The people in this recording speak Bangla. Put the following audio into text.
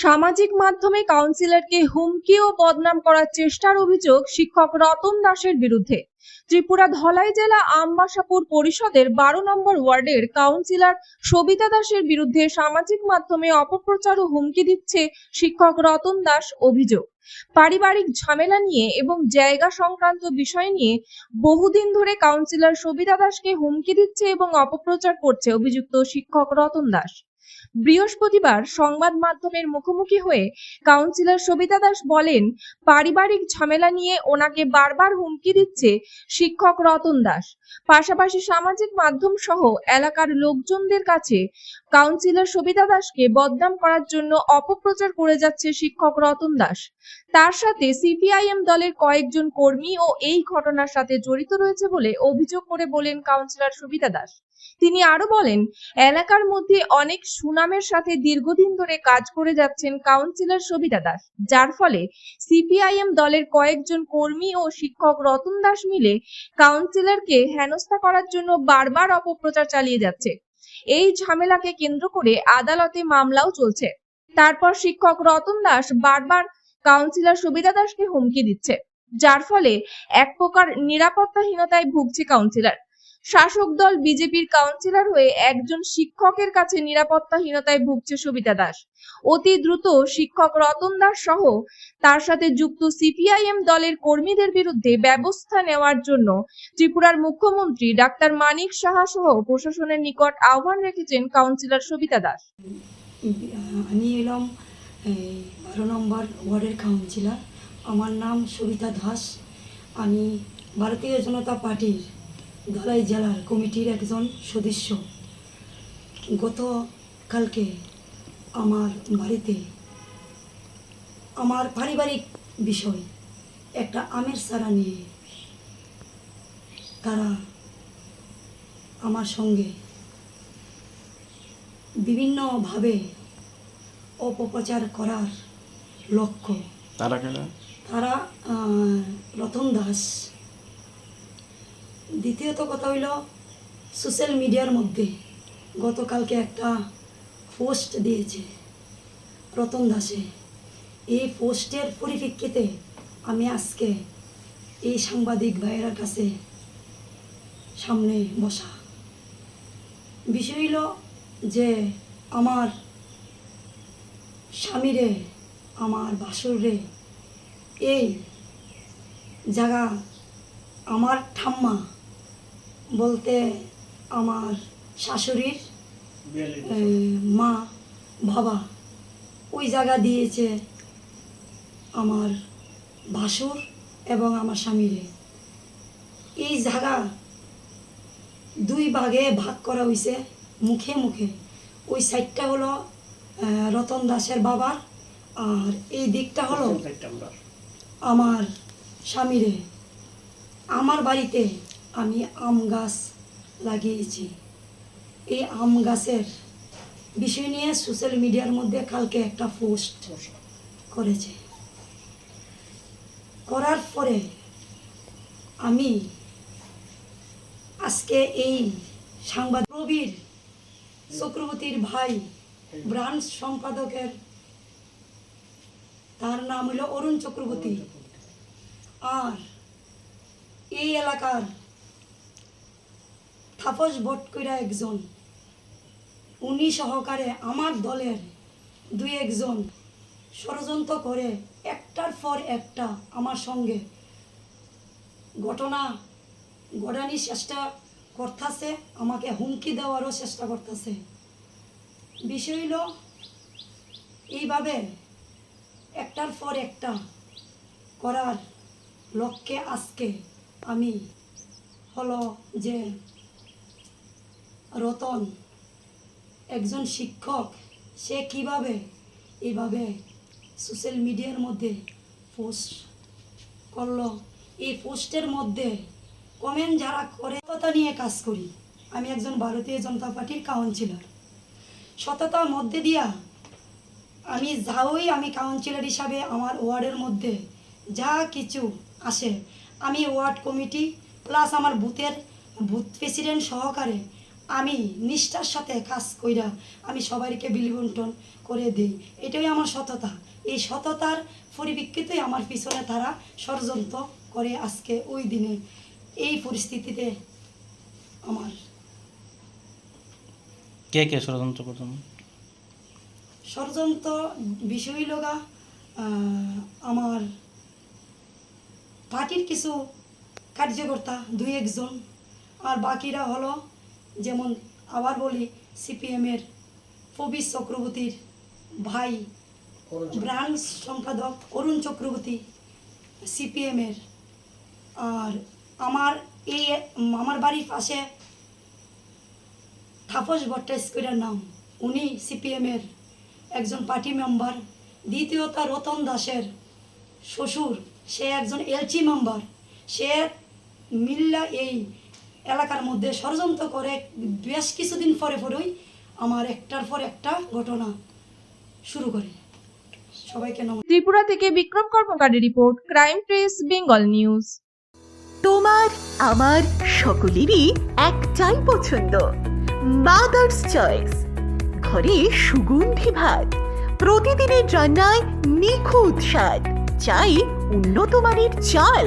সামাজিক মাধ্যমে কাউন্সিলরকে হুমকি ও বদনাম করার চেষ্টার অভিযোগ শিক্ষক রতন দাসের বিরুদ্ধে। ত্রিপুরা ধলাই জেলা আমবাসাপুর পরিষদের বারো নম্বর ওয়ার্ডের কাউন্সিলর সবিতা দাসের বিরুদ্ধে সামাজিক মাধ্যমে অপপ্রচার ও হুমকি দিচ্ছে শিক্ষক রতন দাস অভিযোগ। পারিবারিক ঝামেলা নিয়ে এবং জায়গা সংক্রান্ত বিষয় নিয়ে বহুদিন ধরে কাউন্সিলর সবিতা দাসকে হুমকি দিচ্ছে এবং অপপ্রচার করছে অভিযুক্ত শিক্ষক রতন দাস। বৃহস্পতিবার সংবাদ মাধ্যমের মুখোমুখি হয়ে কাউন্সিলর সবিতা দাস বলেন, পারিবারিক ঝামেলা নিয়ে ওনাকে বারবার হুমকি দিচ্ছে শিক্ষক রতন দাস। পাশাপাশি সামাজিক মাধ্যম সহ এলাকার লোকজনদের কাছে কাউন্সিলর সবিতা দাসকে বদনাম করার জন্য অপপ্রচার করে যাচ্ছে শিক্ষক রতন দাস। তার সাথে সিপিআইএম দলের কয়েকজন কর্মী ও এই ঘটনার সাথে জড়িত রয়েছে বলে অভিযোগ করে বলেন কাউন্সিলর সবিতা দাস। তিনি আরও বলেন, এলাকার মধ্যে অনেক সুনামের সাথে দীর্ঘদিন ধরে কাজ করে যাচ্ছেন কাউন্সিলর সবিতা দাস, যার ফলে সিপিআইএম দলের কয়েকজন কর্মী ও শিক্ষক রতন দাস মিলে কাউন্সিলরকে হেনস্থা করার জন্য বারবার অপপ্রচার চালিয়ে যাচ্ছে। এই ঝামেলাকে কেন্দ্র করে আদালতে মামলাও চলছে। তারপর শিক্ষক রতন দাস বারবার কাউন্সিলর সুবিধা দাসকে হুমকি দিচ্ছে, যার ফলে এক প্রকার নিরাপত্তাহীনতায় ভুগছে কাউন্সিলর। শাসক দল বিজেপির কাউন্সিলর হয়ে একজন শিক্ষকের কাছে নিরাপত্তাহীনতায় ভুগছে সবিতা দাস। অতি দ্রুত শিক্ষক রতন দাস সহ তার সাথে যুক্ত সিপিআইএম দলের কর্মীদের বিরুদ্ধে ব্যবস্থা নেওয়ার জন্য ত্রিপুরার মুখ্যমন্ত্রী ডাক্তার মানিক সাহা সহ প্রশাসনের নিকট আহ্বান রেখেছেন কাউন্সিলর সবিতা দাস। আমি এলাম বারো নম্বর ওয়ার্ডের কাউন্সিলর আমার নাম সবিতা দাস। আমি ভারতীয় জনতা পার্টির ধলাই জেলার কমিটির একজন সদস্য। গতকালকে আমার বাড়িতে আমার পারিবারিক বিষয় একটা আমের সারা নিয়ে তারা আমার সঙ্গে বিভিন্নভাবে অপপ্রচার করার লক্ষ্য। তারা তারা আহ, রতন দাস দ্বিতীয়ত কথা হইল সোশ্যাল মিডিয়ার মধ্যে গতকালকে একটা পোস্ট দিয়েছে রতন দাসে। এই পোস্টের পরিপ্রেক্ষিতে আমি আজকে এই সাংবাদিক ভাইয়ের কাছে সামনে বসা। বিষয় হইল যে আমার স্বামীরে, আমার বাসুরে এই জায়গা আমার ঠাম্মা বলতে আমার শাশুড়ির মা বাবা ওই জায়গা দিয়েছে আমার ভাসুর এবং আমার স্বামীরে। এই জায়গা দুই ভাগে ভাগ করা হয়েছে মুখে মুখে। ওই সাইডটা হলো রতন দাসের বাবার আর এই দিকটা হলো আমার স্বামীরে। আমার বাড়িতে আমি আম গাছ লাগিয়েছি। এই আম গাছের বিষয় নিয়ে সোশ্যাল মিডিয়ার মধ্যে কালকে একটা পোস্ট করেছে। করার পরে আমি আজকে এই সাংবাদিক প্রবীর চক্রবর্তীর ভাই, ব্রাঞ্চ সম্পাদকের, তার নাম হলো অরুণ চক্রবর্তী। আর এই এলাকার থাপস বটকইরা একজন। উনি সহকারে আমার দলের দুই একজন। ষড়যন্ত্র করে একটার পর একটা আমার সঙ্গে ঘটনা ঘটানির চেষ্টা করতেছে, আমাকে হুমকি দেওয়ারও চেষ্টা করতেছে। বিষয় হইল, এইভাবে একটার পর একটা করার লক্ষ্যে আজকে আমি হলো যে রতন, একজন শিক্ষক, সে কীভাবে এভাবে সোশ্যাল মিডিয়ার মধ্যে পোস্ট করল? এই পোস্টের মধ্যে কমেন্ট যারা করে, সততা নিয়ে কাজ করি। আমি একজন ভারতীয় জনতা পার্টির কাউন্সিলর সততার মধ্যে দিয়া আমি যাওই আমি কাউন্সিলর হিসাবে আমার ওয়ার্ডের মধ্যে যা কিছু আসে। আমি ওয়ার্ড কমিটি প্লাস আমার বুথের বুথ প্রেসিডেন্ট সহকারে আমি নিষ্ঠার সাথে কাজ কইরা আমি সবাইকে বিলি বন্টন করে দিই। এটাই আমার সততা। এই সততার পরিপ্রেক্ষিতেই আমার পিছনে তারা ষড়যন্ত্র করে আজকে ওই দিনে। এই পরিস্থিতিতে আমার কে কে ষড়যন্ত্র করছেন ষড়যন্ত্র বিষয় লগা আমার পার্টির কিছু কার্যকর্তা দুই একজন। আর বাকিরা হলো যেমন আবার বলি সিপিএমের প্রবীর চক্রবর্তীর ভাই ব্রাঞ্চ সম্পাদক অরুণ চক্রবর্তী সিপিএমের। আর আমার এই আমার বাড়ির পাশে তাপস ভট্টাচার্যের নাম। উনি সিপিএমের একজন পার্টি মেম্বার। দ্বিতীয়ত রতন দাসের শ্বশুর। সে একজন এলচি মেম্বার। সে মিল্লা এই এলাকার মধ্যে ষড়যন্ত্র করে বেশ কিছুদিন পরে পরেই আমার একটার পর একটা ঘটনা শুরু করে। সবাইকে নমস্কার ত্রিপুরা থেকে Bikram কর্মকারের report crime press Bengal news. তোমার আমার সকলেরই একটাই পছন্দ মাদার্স চয়েস ঘরে সুগন্ধি ভাত প্রতিদিনের রান্নায় নিখুঁত স্বাদ চাই উন্নত মানের চাল।